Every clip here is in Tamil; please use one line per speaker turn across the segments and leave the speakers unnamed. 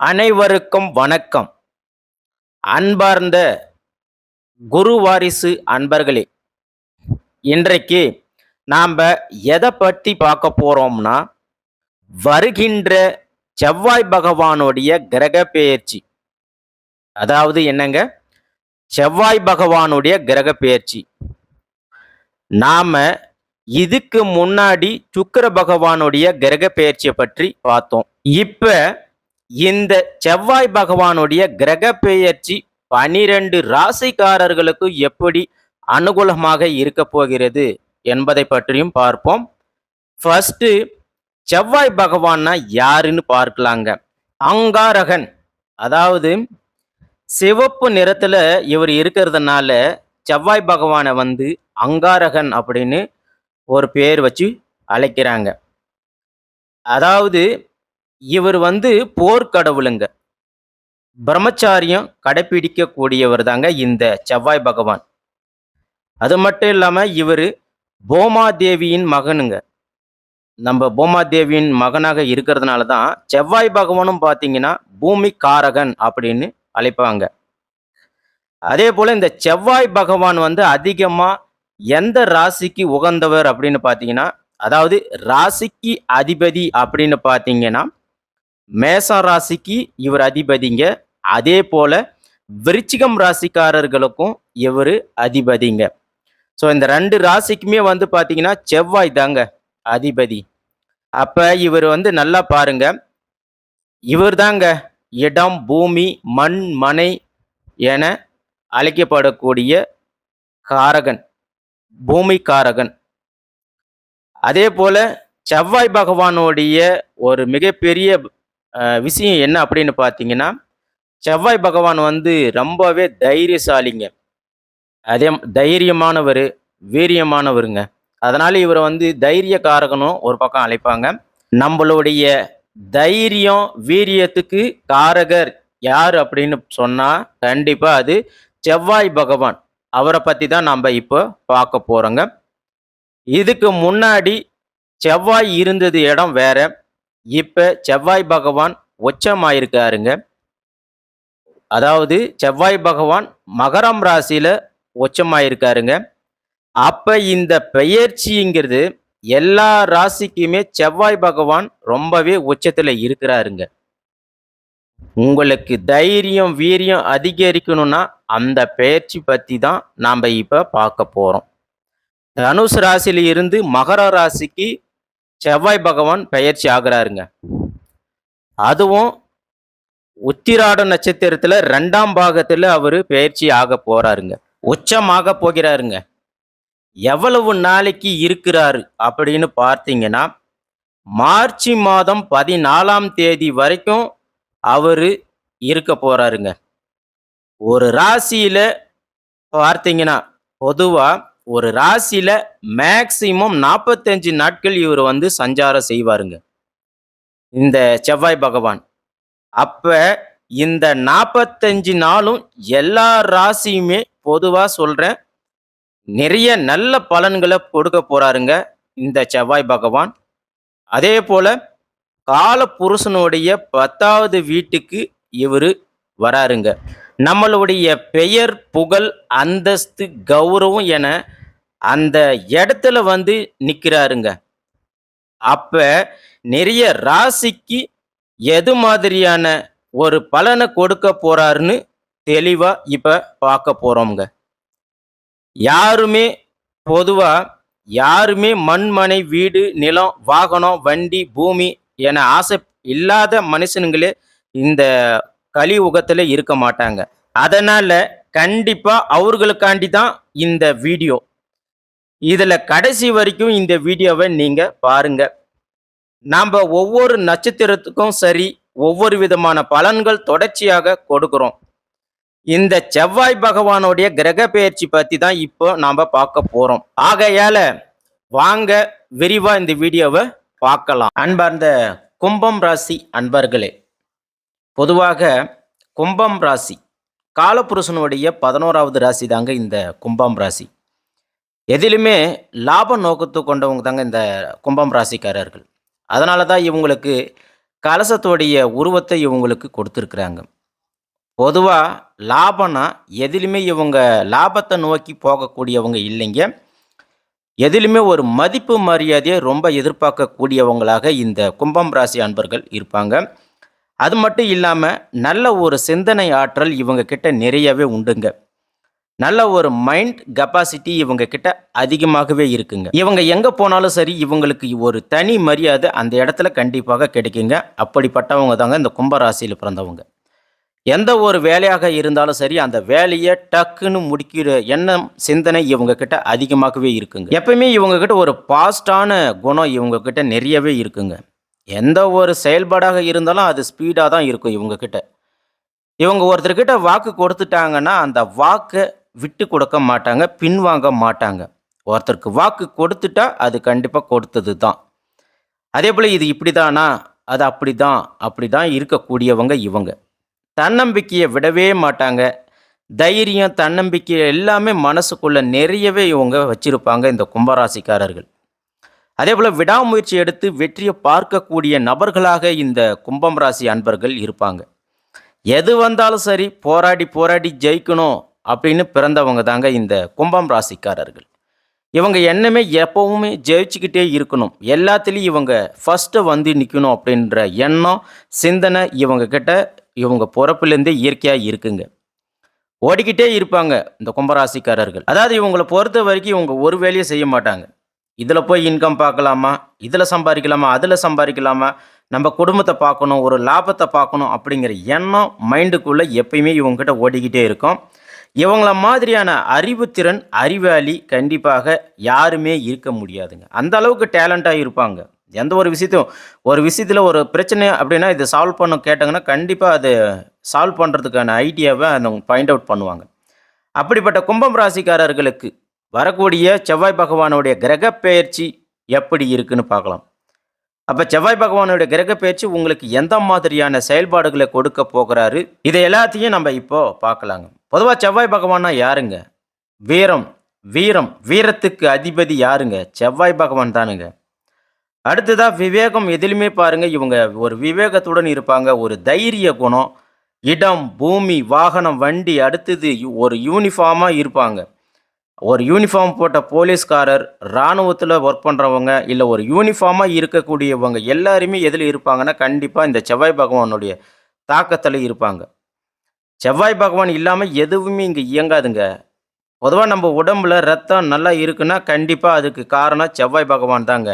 அனைவருக்கும் வணக்கம். அன்பார்ந்த குரு வாரிசு அன்பர்களே இன்றைக்கு நாம் எதை பற்றி பார்க்க போகிறோம்னா வருகின்ற செவ்வாய் பகவானுடைய கிரக பெயர்ச்சி. அதாவது என்னங்க? செவ்வாய் பகவானுடைய கிரக பெயர்ச்சி. நாம் இதுக்கு முன்னாடி சுக்கர பகவானுடைய கிரக பெயர்ச்சியை பற்றி பார்த்தோம். இப்போ இந்த செவ்வாய் பகவானுடைய கிரக பெயர்ச்சி பனிரெண்டு ராசிக்காரர்களுக்கு எப்படி அனுகூலமாக இருக்க போகிறது என்பதை பற்றியும் பார்ப்போம். ஃபர்ஸ்ட் செவ்வாய் பகவான்னா யாருன்னு பார்க்கலாங்க. அங்காரகன் அதாவது சிவப்பு நிறத்துல இவர் இருக்கிறதுனால செவ்வாய் பகவானை வந்து அங்காரகன் அப்படின்னு ஒரு பேர் வச்சு அழைக்கிறாங்க. அதாவது இவர் வந்து போர்க்கடவுளுங்க பிரம்மச்சாரியம் கடைபிடிக்கக்கூடியவர் தாங்க இந்த செவ்வாய் பகவான். அது மட்டும் இல்லாமல் இவர் பூமாதேவியின் மகனுங்க. நம்ம பூமாதேவியின் மகனாக இருக்கிறதுனால தான் செவ்வாய் பகவானும் பார்த்தீங்கன்னா பூமி காரகன் அப்படின்னு அழைப்பாங்க. அதே போல் இந்த செவ்வாய் பகவான் வந்து அதிகமாக எந்த ராசிக்கு உகந்தவர் அப்படின்னு பார்த்தீங்கன்னா அதாவது ராசிக்கு அதிபதி அப்படின்னு பார்த்தீங்கன்னா மேசா ராசிக்கு இவர் அதிபதிங்க. அதே போல விருச்சிகம் ராசிக்காரர்களுக்கும் இவர் அதிபதிங்க. ஸோ இந்த ரெண்டு ராசிக்குமே வந்து பார்த்தீங்கன்னா செவ்வாய் தாங்க அதிபதி. அப்போ இவர் வந்து நல்லா பாருங்க. இவர் தாங்க இடம் பூமி மண் மனை என அழைக்கப்படக்கூடிய காரகன் பூமி காரகன் அதே போல செவ்வாய் பகவானுடைய ஒரு மிகப்பெரிய விஷயம் என்ன அப்படின்னு பார்த்தீங்கன்னா செவ்வாய் பகவான் வந்து ரொம்பவே தைரியசாலிங்க. அதே தைரியமானவர் வீரியமானவருங்க. அதனால் இவரை வந்து தைரிய காரகனும் ஒரு பக்கம் அழைப்பாங்க. நம்மளுடைய தைரியம் வீரியத்துக்கு காரகர் யார் அப்படின்னு சொன்னால் கண்டிப்பாக அது செவ்வாய் பகவான். அவரை பற்றி தான் நம்ம இப்போ பார்க்க போகிறோங்க இதுக்கு முன்னாடி செவ்வாய் இருந்தது இடம் வேறு. இப்போ செவ்வாய் பகவான் உச்சமாயிருக்காருங்க. அதாவது செவ்வாய் பகவான் மகரம் ராசியில் உச்சமாயிருக்காருங்க. அப்போ இந்த பெயர்ச்சிங்கிறது எல்லா ராசிக்குமே செவ்வாய் பகவான் ரொம்பவே உச்சத்தில் இருக்கிறாருங்க. உங்களுக்கு தைரியம் வீரியம் அதிகரிக்கணும்னா அந்த பெயர்ச்சி பற்றி தான் நாம் இப்போ பார்க்க போகிறோம் தனுஷ் ராசியிலிருந்து மகர ராசிக்கு செவ்வாய் பகவான் பெயர்ச்சி ஆகிறாருங்க. அதுவும் உத்திராட நட்சத்திரத்தில் ரெண்டாம் பாகத்தில் அவர் பயிற்சி ஆக போகிறாருங்க உச்சமாக போகிறாருங்க. எவ்வளவு நாளைக்கு இருக்கிறாரு அப்படின்னு பார்த்தீங்கன்னா மார்ச் மாதம் பதினாலாம் தேதி வரைக்கும் அவர் இருக்க போகிறாருங்க ஒரு ராசியில் பார்த்தீங்கன்னா பொதுவாக ஒரு ராசியில மேக்சிமம் நாற்பத்தஞ்சு நாட்கள் இவர் வந்து சஞ்சாரம் செய்வாருங்க. இந்த செவ்வாய் பகவான். அப்ப இந்த நாற்பத்தஞ்சு நாளும் எல்லா ராசியுமே பொதுவாக சொல்கிறேன் நிறைய நல்ல பலன்களை கொடுக்க போகிறாருங்க இந்த செவ்வாய் பகவான். அதே போல் கால புருஷனுடைய பத்தாவது வீட்டுக்கு இவர் வராருங்க. நம்மளுடைய பெயர் புகழ் அந்தஸ்து கௌரவம் என அந்த இடத்துல வந்து நிற்கிறாருங்க அப்ப நிறைய ராசிக்கு எது மாதிரியான ஒரு பலனை கொடுக்க போறாருன்னு தெளிவா இப்ப பார்க்க போறோம்ங்க. யாருமே பொதுவா யாருமே மண்மனை வீடு நிலம் வாகனம் வண்டி பூமி என ஆசை இல்லாத மனுஷனுங்களே இந்த கலியுகத்தில் இருக்க மாட்டாங்க. அதனால் கண்டிப்பாக அவர்களுக்காண்டி தான் இந்த வீடியோ. இதில் கடைசி வரைக்கும் இந்த வீடியோவை நீங்கள் பாருங்கள் நாம் ஒவ்வொரு நட்சத்திரத்துக்கும் சரி ஒவ்வொரு விதமான பலன்கள் தொடர்ச்சியாக கொடுக்குறோம். இந்த செவ்வாய் பகவானுடைய கிரக பெயர்ச்சி பற்றி தான் இப்போ நாம் பார்க்க போகிறோம் ஆகையால் வாங்க விரிவாக இந்த வீடியோவை பார்க்கலாம். அன்பார்ந்த கும்பம் ராசி அன்பர்களே பொதுவாக கும்பம் ராசி காலபுருஷனுடைய பதினோராவது ராசி தாங்க இந்த கும்பம் ராசி. எதிலுமே லாப நோக்கத்து கொண்டவங்க தாங்க இந்த கும்பம் ராசிக்காரர்கள். அதனால தான் இவங்களுக்கு கலசத்துடைய உருவத்தை இவங்களுக்கு கொடுத்துருக்குறாங்க. பொதுவாக லாபம்னா எதிலுமே இவங்க லாபத்தை நோக்கி போகக்கூடியவங்க இல்லைங்க. எதிலுமே ஒரு மதிப்பு மரியாதையை ரொம்ப எதிர்பார்க்கக்கூடியவங்களாக இந்த கும்பம் ராசி அன்பர்கள் இருப்பாங்க. அது மட்டும் இல்லாமல் நல்ல ஒரு சிந்தனை ஆற்றல் இவங்க கிட்ட நிறையவே உண்டுங்க. நல்ல ஒரு மைண்ட் கெப்பாசிட்டி இவங்க கிட்ட அதிகமாகவே இருக்குங்க. இவங்க எங்கே போனாலும் சரி இவங்களுக்கு ஒரு தனி மரியாதை அந்த இடத்துல கண்டிப்பாக கிடைக்குங்க. அப்படிப்பட்டவங்க தாங்க இந்த கும்பராசியில் பிறந்தவங்க. எந்த ஒரு வேலையாக இருந்தாலும் சரி அந்த வேலையை டக்குன்னு முடிக்கிற எண்ணம் சிந்தனை இவங்க கிட்ட அதிகமாகவே இருக்குங்க. எப்பயுமே இவங்க கிட்ட ஒரு பாஸ்டான குணம் இவங்க கிட்ட நிறையவே இருக்குங்க. எந்த ஒரு செயல்பாடாக இருந்தாலும் அது ஸ்பீடாக தான் இருக்கும் இவங்க கிட்ட இவங்க ஒருத்தர்கிட்ட வாக்கு கொடுத்துட்டாங்கன்னா அந்த வாக்கை விட்டு கொடுக்க மாட்டாங்க பின்வாங்க மாட்டாங்க. ஒருத்தருக்கு வாக்கு கொடுத்துட்டா அது கண்டிப்பாக கொடுத்தது தான். அதே போல் இது இப்படி தானா அது அப்படி தான் அப்படி தான் இருக்கக்கூடியவங்க இவங்க. தன்னம்பிக்கையை விடவே மாட்டாங்க. தைரியம் தன்னம்பிக்கை எல்லாமே மனசுக்குள்ளே நிறையவே இவங்க வச்சுருப்பாங்க இந்த கும்பராசிக்காரர்கள். அதே போல் விடாமுயற்சி எடுத்து வெற்றியை பார்க்கக்கூடிய நபர்களாக இந்த கும்பம் ராசி அன்பர்கள் இருப்பாங்க. எது வந்தாலும் சரி போராடி போராடி ஜெயிக்கணும் அப்படின்னு பிறந்தவங்க தாங்க இந்த கும்பம் ராசிக்காரர்கள். இவங்க எண்ணமே எப்பவுமே ஜெயிச்சுக்கிட்டே இருக்கணும். எல்லாத்துலேயும் இவங்க ஃபஸ்ட்டு வந்து நிற்கணும் அப்படின்ற எண்ணம் சிந்தனை இவங்க கிட்ட இவங்க பிறப்புலேருந்தே இயற்கையாக இருக்குங்க. ஓடிக்கிட்டே இருப்பாங்க இந்த கும்பராசிக்காரர்கள். அதாவது இவங்களை பொறுத்த வரைக்கும் இவங்க ஒரு வேலையை செய்ய மாட்டாங்க. இதில் போய் இன்கம் பார்க்கலாமா? இதில் சம்பாதிக்கலாமா? அதில் சம்பாதிக்கலாமா? நம்ம குடும்பத்தை பார்க்கணும் ஒரு லாபத்தை பார்க்கணும் அப்படிங்கிற எண்ணம் மைண்டுக்குள்ளே எப்பயுமே இவங்ககிட்ட ஓடிக்கிட்டே இருக்கும். இவங்கள மாதிரியான அறிவுத்திறன் அறிவாளி கண்டிப்பாக யாருமே இருக்க முடியாதுங்க. அந்த அளவுக்கு டேலண்ட்டாக இருப்பாங்க. எந்த ஒரு விஷயத்தையும் ஒரு விஷயத்தில் ஒரு பிரச்சனை அப்படின்னா இதை சால்வ் பண்ண கேட்டாங்கன்னா கண்டிப்பாக அது சால்வ் பண்ணுறதுக்கான ஐடியாவை அந்த ஃபைண்ட் அவுட் பண்ணுவாங்க. அப்படிப்பட்ட கும்பம் ராசிக்காரர்களுக்கு வரக்கூடிய செவ்வாய் பகவானுடைய கிரக பெயர்ச்சி எப்படி இருக்குன்னு பார்க்கலாம். அப்போ செவ்வாய் பகவானுடைய கிரக பெயர்ச்சி உங்களுக்கு எந்த மாதிரியான செயல்பாடுகளை கொடுக்க போகிறாரு? இதை எல்லாத்தையும் நம்ம இப்போ பார்க்கலாங்க. பொதுவாக செவ்வாய் பகவானா யாருங்க? வீரம் வீரம் வீரத்துக்கு அதிபதி யாருங்க? செவ்வாய் பகவான் தானுங்க. அடுத்ததாக விவேகம் எதிலுமே பாருங்க இவங்க ஒரு விவேகத்துடன் இருப்பாங்க ஒரு தைரிய குணம் இடம் பூமி வாகனம் வண்டி அடுத்தது ஒரு யூனிஃபார்மாக இருப்பாங்க. ஒரு யூனிஃபார்ம் போட்ட போலீஸ்காரர் இராணுவத்தில் ஒர்க் பண்ணுறவங்க இல்லை ஒரு யூனிஃபார்மாக இருக்கக்கூடியவங்க எல்லாருமே எதில் இருப்பாங்கன்னா கண்டிப்பாக இந்த செவ்வாய் பகவானுடைய தாக்கத்தில் இருப்பாங்க. செவ்வாய் பகவான் இல்லாமல் எதுவுமே இங்கே இயங்காதுங்க. பொதுவாக நம்ம உடம்புல ரத்தம் நல்லா இருக்குன்னா கண்டிப்பாக அதுக்கு காரணம் செவ்வாய் பகவான் தாங்க.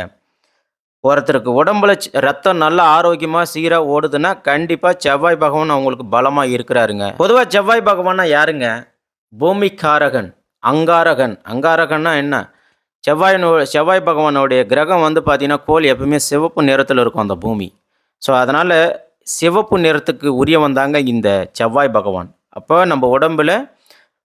ஒருத்தருக்கு உடம்புல ரத்தம் நல்லா ஆரோக்கியமாக சீராக ஓடுதுன்னா கண்டிப்பாக செவ்வாய் பகவான் அவங்களுக்கு பலமாக இருக்கிறாருங்க. பொதுவாக செவ்வாய் பகவானா யாருங்க? பூமிக்காரகன். அங்காரகன். அங்காரகன்னா என்ன? செவ்வாய் செவ்வாய் பகவானுடைய கிரகம் வந்து பார்த்தீங்கன்னா கோல் எப்பவுமே சிவப்பு நிறத்தில் இருக்கும் அந்த பூமி. ஸோ அதனால் சிவப்பு நிறத்துக்கு உரியவன் தாங்க இந்த செவ்வாய் பகவான். அப்போ நம்ம உடம்பில்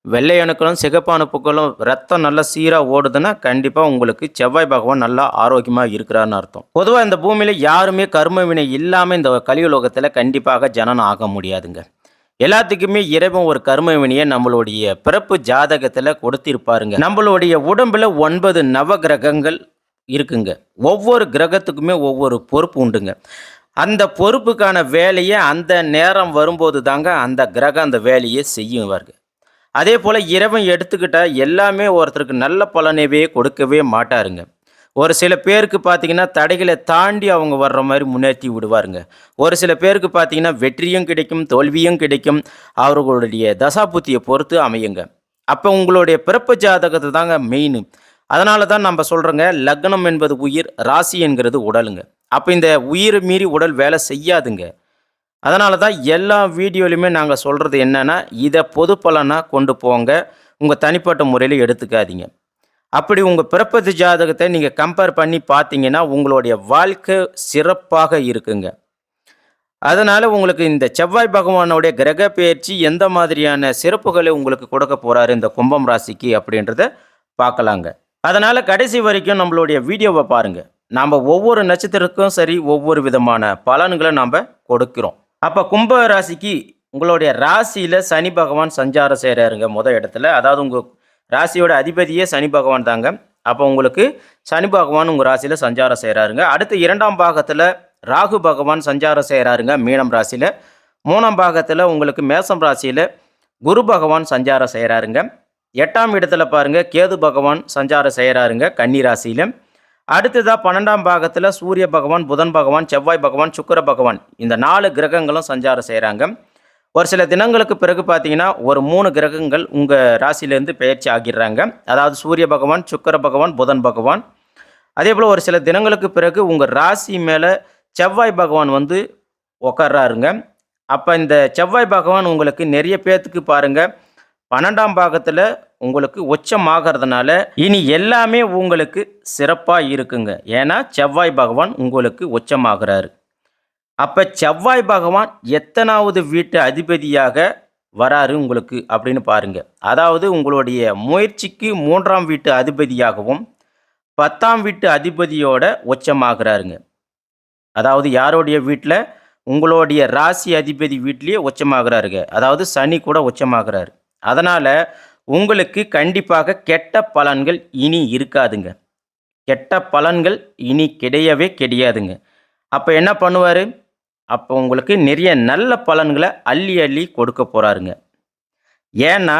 வெள்ளை அணுக்களும் சிகப்பு அணுப்புகளும் ரத்தம் நல்லா சீராக ஓடுதுன்னா கண்டிப்பாக உங்களுக்கு செவ்வாய் பகவான் நல்லா ஆரோக்கியமாக இருக்கிறான்னு அர்த்தம். பொதுவாக இந்த பூமியில் யாருமே கர்ம வினை இல்லாமல் இந்த கலியுலோகத்தில் கண்டிப்பாக ஜனனம் ஆக முடியாதுங்க. எல்லாத்துக்குமே இறைவன் ஒரு கர்ம வினையை நம்மளுடைய பிறப்பு ஜாதகத்தில் கொடுத்திருப்பாருங்க. நம்மளுடைய உடம்புல ஒன்பது நவ கிரகங்கள் இருக்குங்க. ஒவ்வொரு கிரகத்துக்குமே ஒவ்வொரு பொறுப்பு உண்டுங்க. அந்த பொறுப்புக்கான வேலையை அந்த நேரம் வரும்போது தாங்க அந்த கிரகம் அந்த வேலையை செய்யுவாருங்க. அதே போல் இறைவன் எடுத்துக்கிட்டால் எல்லாமே ஒருத்தருக்கு நல்ல பலனவே கொடுக்கவே மாட்டாருங்க. ஒரு சில பேருக்கு பார்த்தீங்கன்னா தடைகளை தாண்டி அவங்க வர்ற மாதிரி முன்னேற்றி விடுவாருங்க. ஒரு சில பேருக்கு பார்த்தீங்கன்னா வெற்றியும் கிடைக்கும் தோல்வியும் கிடைக்கும். அவர்களுடைய தசாபுத்தியை பொறுத்து அமையுங்க. அப்போ உங்களுடைய பிறப்பு ஜாதகத்தை தாங்க மெயின் அதனால தான் நம்ம சொல்கிறோங்க லக்னம் என்பது உயிர் ராசி என்கிறது உடலுங்க. அப்போ இந்த உயிர் மீறி உடல் வேலை செய்யாதுங்க. அதனால தான் எல்லா வீடியோலையுமே நாங்கள் சொல்கிறது என்னென்னா இதை பொது பலனாக கொண்டு போங்க. உங்கள் தனிப்பட்ட முறையில் எடுத்துக்காதீங்க. அப்படி உங்கள் பிறப்பது ஜாதகத்தை நீங்கள் கம்பேர் பண்ணி பார்த்தீங்கன்னா உங்களுடைய வாழ்க்கை சிறப்பாக இருக்குங்க. அதனால் உங்களுக்கு இந்த செவ்வாய் பகவானுடைய கிரக பயிற்சி எந்த மாதிரியான சிறப்புகளை உங்களுக்கு கொடுக்க போகிறாரு இந்த கும்பம் ராசிக்கு அப்படின்றத பார்க்கலாங்க. அதனால் கடைசி வரைக்கும் நம்மளுடைய வீடியோவை பாருங்கள் நாம் ஒவ்வொரு நட்சத்திரத்துக்கும் சரி ஒவ்வொரு விதமான பலன்களை நாம் கொடுக்கிறோம். அப்போ கும்ப ராசிக்கு உங்களுடைய ராசியில் சனி பகவான் சஞ்சாரம் செய்கிறாருங்க முத இடத்துல. அதாவது உங்கள் ராசியோட அதிபதியே சனி பகவான் தாங்க. அப்போ உங்களுக்கு சனி பகவான் உங்கள் ராசியில் சஞ்சாரம் செய்கிறாருங்க அடுத்து இரண்டாம் பாகத்தில் ராகு பகவான் சஞ்சாரம் செய்கிறாருங்க மீனம் ராசியில். மூணாம் பாகத்தில் உங்களுக்கு மேசம் ராசியில் குரு பகவான் சஞ்சாரம் செய்கிறாருங்க எட்டாம் இடத்துல பாருங்கள் கேது பகவான் சஞ்சாரம் செய்கிறாருங்க கன்னி ராசியில். அடுத்ததாக பன்னெண்டாம் பாகத்தில் சூரிய பகவான் புதன் பகவான் செவ்வாய் பகவான் சுக்கிர பகவான் இந்த நாலு கிரகங்களும் சஞ்சாரம் செய்கிறாங்க ஒரு சில தினங்களுக்கு பிறகு பார்த்தீங்கன்னா ஒரு மூணு கிரகங்கள் உங்கள் ராசியிலேருந்து பயிற்சி ஆகிடுறாங்க. அதாவது சூரிய பகவான் சுக்கிர பகவான் புதன் பகவான். அதே போல் ஒரு சில தினங்களுக்கு பிறகு உங்கள் ராசி மேலே செவ்வாய் பகவான் வந்து உக்கார்றாருங்க. அப்போ இந்த செவ்வாய் பகவான் உங்களுக்கு நிறைய பேர்த்துக்கு பாருங்கள் பன்னெண்டாம் பாகத்தில் உங்களுக்கு உச்சமாகறதுனால இனி எல்லாமே உங்களுக்கு சிறப்பாக இருக்குங்க. ஏன்னா செவ்வாய் பகவான் உங்களுக்கு உச்சமாகிறாரு. அப்போ செவ்வாய் பகவான் எத்தனாவது வீட்டு அதிபதியாக வராரு உங்களுக்கு அப்படின்னு பாருங்கள் அதாவது உங்களுடைய முயற்சிக்கு மூன்றாம் வீட்டு அதிபதியாகவும் பத்தாம் வீட்டு அதிபதியோட உச்சமாகிறாருங்க. அதாவது யாருடைய வீட்டில் உங்களுடைய ராசி அதிபதி வீட்லேயே உச்சமாகிறாருங்க. அதாவது சனி கூட உச்சமாகிறாரு. அதனால் உங்களுக்கு கண்டிப்பாக கெட்ட பலன்கள் இனி இருக்காதுங்க. கெட்ட பலன்கள் இனி கிடையவே கிடையாதுங்க. அப்போ என்ன பண்ணுவார்? அப்போ உங்களுக்கு நிறைய நல்ல பலன்களை அள்ளி அள்ளி கொடுக்க போகிறாருங்க ஏன்னா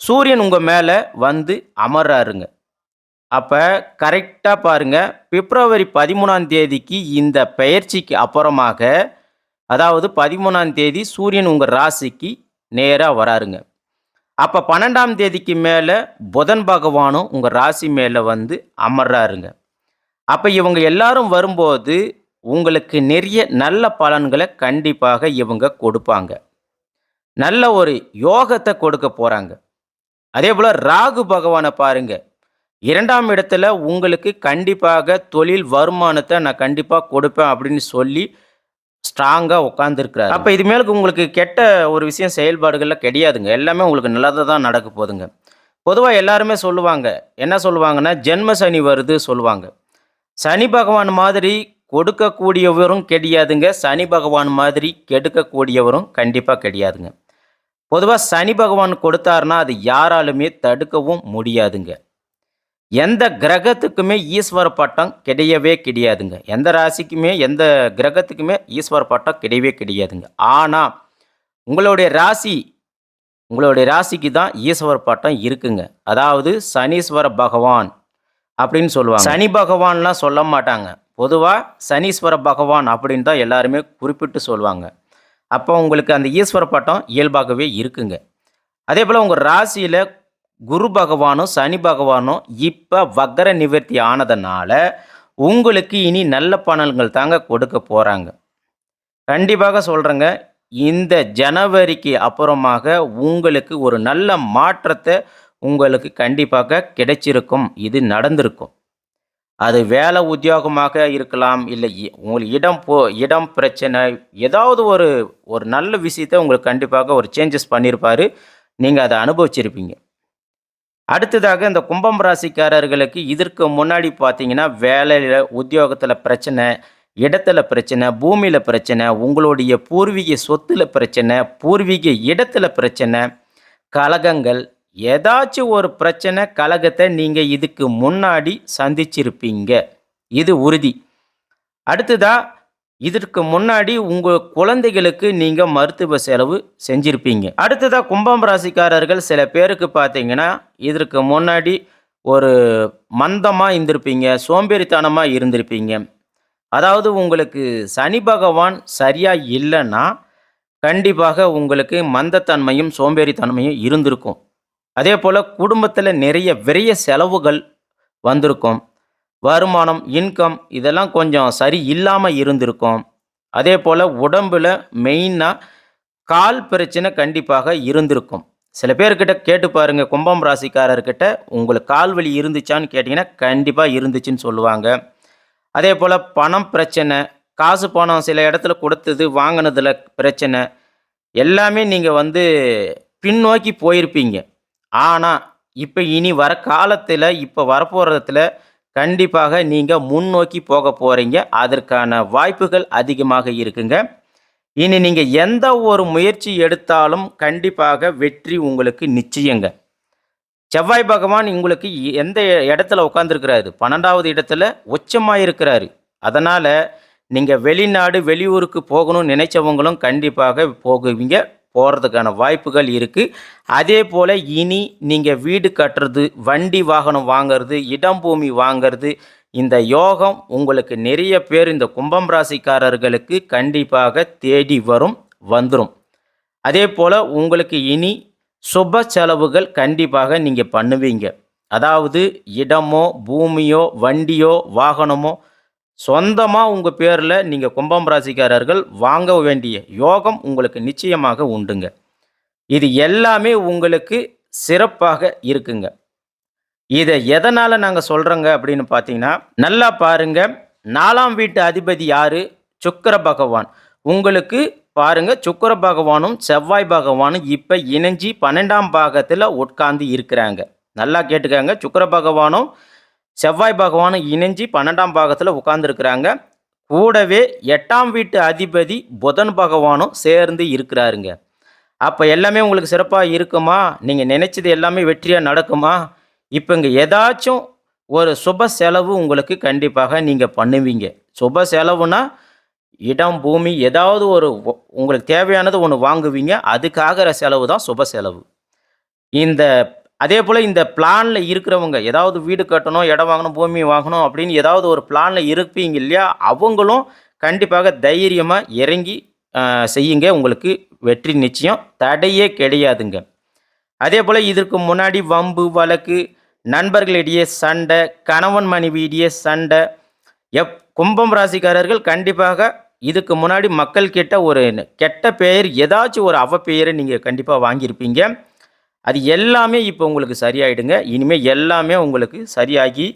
சூரியன் உங்கள் மேலே வந்து அமர்றாருங்க. அப்போ கரெக்டாக பாருங்கள் பிப்ரவரி பதிமூணாம் தேதிக்கு இந்த பயிற்சிக்கு அப்புறமாக அதாவது பதிமூணாம் தேதி சூரியன் உங்கள் ராசிக்கு நேராக வராருங்க. அப்போ பன்னெண்டாம் தேதிக்கு மேலே புதன் பகவானும் உங்கள் ராசி மேலே வந்து அமர்றாருங்க. அப்போ இவங்க எல்லாரும் வரும்போது உங்களுக்கு நிறைய நல்ல பலன்களை கண்டிப்பாக இவங்க கொடுப்பாங்க. நல்ல ஒரு யோகத்தை கொடுக்க போகிறாங்க அதே போல் ராகு பகவானை பாருங்க. இரண்டாம் இடத்துல உங்களுக்கு கண்டிப்பாக தொழில் வருமானத்தை நான் கண்டிப்பாக கொடுப்பேன் அப்படின்னு சொல்லி ஸ்ட்ராங்காக உட்காந்துருக்கிறாரு அப்போ இது மேலுக்கு உங்களுக்கு கெட்ட ஒரு விஷயம் செயல்பாடுகளில் கிடையாதுங்க. எல்லாமே உங்களுக்கு நல்லதாக தான் நடக்க போகுதுங்க. பொதுவாக எல்லாருமே சொல்லுவாங்க. என்ன சொல்லுவாங்கன்னா ஜென்ம சனி வருது சொல்லுவாங்க. சனி பகவான் மாதிரி கொடுக்கக்கூடியவரும் கிடையாதுங்க. சனி பகவான் மாதிரி கெடுக்கக்கூடியவரும் கண்டிப்பாக கிடையாதுங்க. பொதுவாக சனி பகவான் கொடுத்தாருன்னா அது யாராலுமே தடுக்கவும் முடியாதுங்க. எந்த கிரகத்துக்குமே ஈஸ்வர பட்டம் கிடையவே கிடையாதுங்க. எந்த ராசிக்குமே எந்த கிரகத்துக்குமே ஈஸ்வர பட்டம் கிடையவே கிடையாதுங்க. ஆனால் உங்களுடைய ராசி உங்களுடைய ராசிக்கு தான் ஈஸ்வர பட்டம் இருக்குங்க. அதாவது சனீஸ்வர பகவான் அப்படின்னு சொல்லுவாங்க. சனி பகவான்லாம் சொல்ல மாட்டாங்க. பொதுவாக சனீஸ்வர பகவான் அப்படின்னு தான் எல்லாருமே குறிப்பிட்டு சொல்லுவாங்க அப்போ உங்களுக்கு அந்த ஈஸ்வர பட்டம் இயல்பாகவே இருக்குங்க. அதே போல் உங்கள் ராசியில் குரு பகவானும் சனி பகவானும் இப்போ வக்கர நிவர்த்தி ஆனதுனால உங்களுக்கு இனி நல்ல பலன்கள் தாங்க கொடுக்க போகிறாங்க கண்டிப்பாக சொல்கிறேங்க இந்த ஜனவரிக்கு அப்புறமாக உங்களுக்கு ஒரு நல்ல மாற்றத்தை உங்களுக்கு கண்டிப்பாக கிடைச்சிருக்கும். இது நடந்திருக்கும். அது வேலை உத்தியோகமாக இருக்கலாம் இல்லை உங்களுக்கு இடம் போ இடம் பிரச்சனை ஏதாவது ஒரு ஒரு நல்ல விஷயத்தை உங்களுக்கு கண்டிப்பாக ஒரு சேஞ்சஸ் பண்ணியிருப்பார் நீங்கள் அதை அனுபவிச்சிருப்பீங்க. அடுத்ததாக இந்த கும்பம் ராசிக்காரர்களுக்கு இதற்கு முன்னாடி பார்த்தீங்கன்னா வேலையில் உத்தியோகத்தில் பிரச்சனை இடத்துல பிரச்சனை பூமியில் பிரச்சனை உங்களுடைய பூர்வீக சொத்துல பிரச்சனை பூர்வீக இடத்துல பிரச்சனை கலகங்கள் ஏதாச்சும் ஒரு பிரச்சனை கழகத்தை நீங்கள் இதுக்கு முன்னாடி சந்திச்சிருப்பீங்க. இது உறுதி. அடுத்ததா இதற்கு முன்னாடி உங்கள் குழந்தைகளுக்கு நீங்கள் மருத்துவ செலவு செஞ்சுருப்பீங்க. அடுத்ததாக கும்பம் ராசிக்காரர்கள் சில பேருக்கு பார்த்தீங்கன்னா இதற்கு முன்னாடி ஒரு மந்தமாக இருந்திருப்பீங்க சோம்பேறித்தனமாக இருந்திருப்பீங்க. அதாவது உங்களுக்கு சனி பகவான் சரியாக இல்லைன்னா கண்டிப்பாக உங்களுக்கு மந்தத்தன்மையும் சோம்பேறித்தன்மையும் இருந்திருக்கும். அதே போல் குடும்பத்தில் நிறைய விரைய செலவுகள் வந்திருக்கும். வருமானம் இன்கம் இதெல்லாம் கொஞ்சம் சரி இல்லாமல் இருந்திருக்கும். அதே போல் உடம்பில் மெயினாக கால் பிரச்சனை கண்டிப்பாக இருந்திருக்கும். சில பேர்கிட்ட கேட்டு பாருங்கள் கும்பம் ராசிக்காரர்கிட்ட உங்களுக்கு கால் வலி இருந்துச்சான்னு கேட்டிங்கன்னா கண்டிப்பாக இருந்துச்சுன்னு சொல்லுவாங்க. அதே போல் பணம் பிரச்சனை காசு பணம் சில இடத்துல கொடுத்தது வாங்கினதில் பிரச்சனை எல்லாமே நீங்கள் வந்து பின்னோக்கி போயிருப்பீங்க. ஆனால் இப்போ இனி வர காலத்தில் இப்போ வரப்போகிறதுல கண்டிப்பாக நீங்கள் முன்னோக்கி போக போகிறீங்க அதற்கான வாய்ப்புகள் அதிகமாக இருக்குங்க. இனி நீங்கள் எந்த ஒரு முயற்சி எடுத்தாலும் கண்டிப்பாக வெற்றி உங்களுக்கு நிச்சயங்க. செவ்வாய் பகவான் உங்களுக்கு எந்த இடத்துல உட்காந்துருக்கிறாரு பன்னெண்டாவது இடத்துல உச்சமாக இருக்கிறாரு. அதனால் நீங்கள் வெளிநாடு வெளியூருக்கு போகணும்னு நினைச்சவங்களும் கண்டிப்பாக போகுவீங்க. போகிறதுக்கான வாய்ப்புகள் இருக்குது அதே போல் இனி நீங்கள் வீடு கட்டுறது வண்டி வாகனம் வாங்கிறது இடம் பூமி வாங்கிறது இந்த யோகம் உங்களுக்கு நிறைய பேர் இந்த கும்பம் ராசிக்காரர்களுக்கு கண்டிப்பாக தேடி வரும் வந்துடும் அதே போல் உங்களுக்கு இனி சுப செலவுகள் கண்டிப்பாக நீங்கள் பண்ணுவீங்க. அதாவது இடமோ பூமியோ வண்டியோ வாகனமோ சொந்தமாக உங்கள் பேரில் நீங்கள் கும்பம் ராசிக்காரர்கள் வாங்க வேண்டிய யோகம் உங்களுக்கு நிச்சயமாக உண்டுங்க. இது எல்லாமே உங்களுக்கு சிறப்பாக இருக்குங்க. இதை எதனால் நாங்கள் சொல்கிறோங்க அப்படின்னு பார்த்தீங்கன்னா நல்லா பாருங்க. நாலாம் வீட்டு அதிபதி யார்? சுக்கிர பகவான். உங்களுக்கு பாருங்க சுக்கிர பகவானும் செவ்வாய் பகவானும் இப்போ இணைஞ்சி பன்னெண்டாம் பாகத்தில் உட்கார்ந்து இருக்கிறாங்க. நல்லா கேட்டுக்காங்க. சுக்கிர பகவானும் செவ்வாய் பகவானும் இணைஞ்சி பன்னெண்டாம் பாகத்தில் உட்கார்ந்துருக்கிறாங்க. கூடவே எட்டாம் வீட்டு அதிபதி புதன் பகவானும் சேர்ந்து இருக்கிறாருங்க. அப்போ எல்லாமே உங்களுக்கு சிறப்பாக இருக்குமா? நீங்கள் நினைச்சது எல்லாமே வெற்றியாக நடக்குமா? இப்போ இங்கே ஏதாச்சும் ஒரு சுப செலவு உங்களுக்கு கண்டிப்பாக நீங்கள் பண்ணுவீங்க. சுப செலவுனா இடம் பூமி ஏதாவது ஒரு உங்களுக்கு தேவையானது ஒன்று வாங்குவீங்க. அதுக்காகிற செலவு தான் சுப செலவு. இந்த அதே போல் இந்த பிளானில் இருக்கிறவங்க ஏதாவது வீடு கட்டணும் இடம் வாங்கணும் பூமி வாங்கணும் அப்படின்னு ஏதாவது ஒரு பிளானில் இருப்பீங்க இல்லையா? அவங்களும் கண்டிப்பாக தைரியமாக இறங்கி செய்யுங்க. உங்களுக்கு வெற்றி நிச்சயம். தடையே கிடையாதுங்க. அதே போல் இதற்கு முன்னாடி வம்பு வழக்கு நண்பர்களிடையே சண்டை கணவன் மனைவியிடையே சண்டை எப் கும்பம் ராசிக்காரர்கள் கண்டிப்பாக இதுக்கு முன்னாடி மக்கள் கிட்ட ஒரு கெட்ட பெயர் ஏதாச்சும் ஒரு அவப்பெயரை நீங்கள் கண்டிப்பாக வாங்கியிருப்பீங்க. அது எல்லாமே இப்போ உங்களுக்கு சரியாயிடுங்க. இனிமேல் எல்லாமே உங்களுக்கு சரியாகி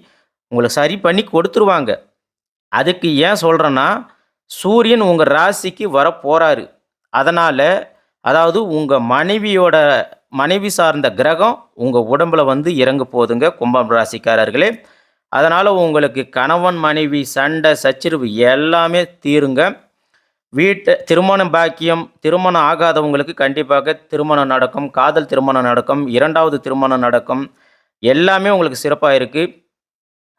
உங்களுக்கு சரி பண்ணி கொடுத்துருவாங்க. அதுக்கு ஏன் சொல்கிறேன்னா சூரியன் உங்கள் ராசிக்கு வர போகிறாரு அதனால் அதாவது உங்கள் மனைவியோட மனைவி சார்ந்த கிரகம் உங்கள் உடம்பில் வந்து இறங்க போதுங்க கும்பம் ராசிக்காரர்களே. அதனால் உங்களுக்கு கணவன் மனைவி சண்டை சச்சரிவு எல்லாமே தீருங்க. வீட்டு திருமணம் பாக்கியம் திருமணம் ஆகாதவங்களுக்கு கண்டிப்பாக திருமணம் நடக்கும் காதல் திருமணம் நடக்கும் இரண்டாவது திருமணம் நடக்கும். எல்லாமே உங்களுக்கு சிறப்பாக இருக்குது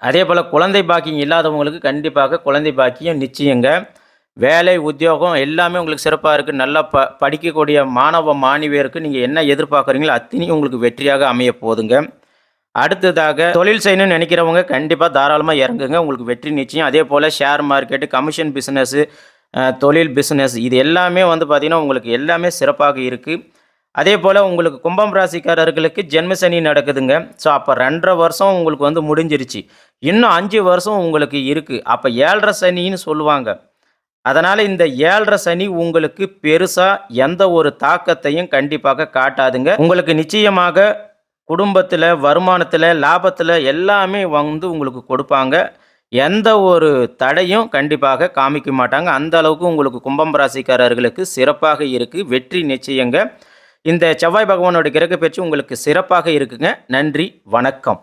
அதே போல் குழந்தை பாக்கியம் இல்லாதவங்களுக்கு கண்டிப்பாக குழந்தை பாக்கியம் நிச்சயங்க. வேலை உத்தியோகம் எல்லாமே உங்களுக்கு சிறப்பாக இருக்குது நல்லா ப படிக்கக்கூடிய மாணவ மாணவியருக்கு நீங்கள் என்ன எதிர்பார்க்குறீங்களோ அத்தனையும் உங்களுக்கு வெற்றியாக அமைய போகுதுங்க அடுத்ததாக தொழில் செய்யணும்னு நினைக்கிறவங்க கண்டிப்பாக தாராளமாக இறங்குங்க. உங்களுக்கு வெற்றி நிச்சயம். அதே போல் ஷேர் மார்க்கெட்டு கமிஷன் பிஸ்னஸ்ஸு தொழில் பிஸ்னஸ் இது எல்லாமே வந்து பார்த்திங்கன்னா உங்களுக்கு எல்லாமே சிறப்பாக இருக்குது அதே போல் உங்களுக்கு கும்பம் ராசிக்காரர்களுக்கு ஜென்ம சனி நடக்குதுங்க. ஸோ அப்போ ரெண்டரை வருஷம் உங்களுக்கு வந்து முடிஞ்சிருச்சு. இன்னும் அஞ்சு வருஷம் உங்களுக்கு இருக்குது அப்போ ஏழரை சனின்னு சொல்லுவாங்க. அதனால் இந்த ஏழரை சனி உங்களுக்கு பெருசாக எந்த ஒரு தாக்கத்தையும் கண்டிப்பாக காட்டாதுங்க. உங்களுக்கு நிச்சயமாக குடும்பத்தில் வருமானத்தில் லாபத்தில் எல்லாமே வந்து உங்களுக்கு கொடுப்பாங்க. எந்த ஒரு தடையும் கண்டிப்பாக காமிக்க மாட்டாங்க. அந்த அளவுக்கு உங்களுக்கு கும்பம் ராசிக்காரர்களுக்கு சிறப்பாக இருக்குது வெற்றி நிச்சயங்க. இந்த செவ்வாய் பகவானோட கிரக பயிற்சி உங்களுக்கு சிறப்பாக இருக்குங்க. நன்றி வணக்கம்.